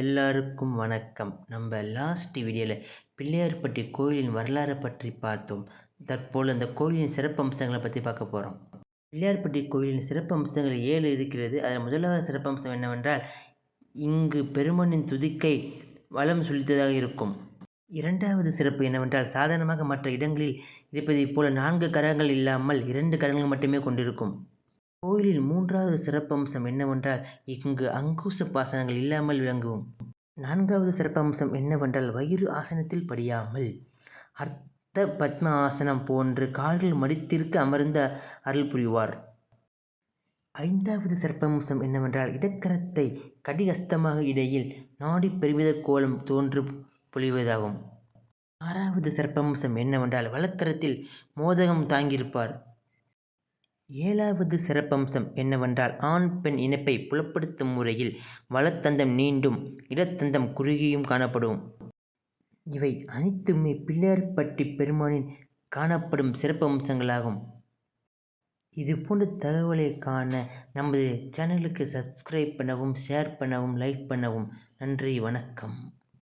எல்லாருக்கும் வணக்கம். நம்ம லாஸ்ட் வீடியோவில் பிள்ளையார்பட்டி கோயிலின் வரலாறை பற்றி பார்த்தோம். தற்போது அந்த கோயிலின் சிறப்பம்சங்களை பற்றி பார்க்க போகிறோம் பிள்ளையார்பட்டி கோயிலின் சிறப்பம்சங்கள் ஏழு இருக்கிறது. அதில் முதலாவது சிறப்பம்சம் என்னவென்றால் இங்கு பெருமனின் துதிக்கை வளம் சுழித்ததாக இருக்கும். இரண்டாவது சிறப்பு என்னவென்றால் சாதாரணமாக மற்ற இடங்களில் இருப்பதைப் போல நான்கு கரங்கள் இல்லாமல் இரண்டு கரங்கள் மட்டுமே கொண்டிருக்கும். கோயிலில் மூன்றாவது சிறப்பம்சம் என்னவென்றால் இங்கு அங்குச பாசனங்கள் இல்லாமல் விளங்கும். நான்காவது சிறப்பம்சம் என்னவென்றால் வயிறு ஆசனத்தில் படியாமல். அர்த்த பத்ம ஆசனம் போன்று கால்கள் மடித்திருக்க அமர்ந்த அருள் புரிவார். ஐந்தாவது சிறப்பம்சம் என்னவென்றால் இடக்கரத்தை கடிகஸ்தமாக இடையில் நாடி பெருமித கோலம் தோன்று பொழிவதாகும். ஆறாவது சிறப்பம்சம் என்னவென்றால் வழக்கரத்தில் மோதகம் தாங்கியிருப்பார். ஏழாவது சிறப்பம்சம் என்னவென்றால் ஆண் பெண் இணைப்பை புலப்படுத்தும் முறையில் வலத்தந்தம் நீண்டும் இடத்தந்தம் குறுகியும் காணப்படும். இவை அனைத்துமே பிள்ளையார்பட்டி பெருமானின் காணப்படும் சிறப்பம்சங்களாகும். இது போன்ற தகவலை காண நமது சேனலுக்கு சப்ஸ்கிரைப் பண்ணவும் ஷேர் பண்ணவும் லைக் பண்ணவும் நன்றி வணக்கம்.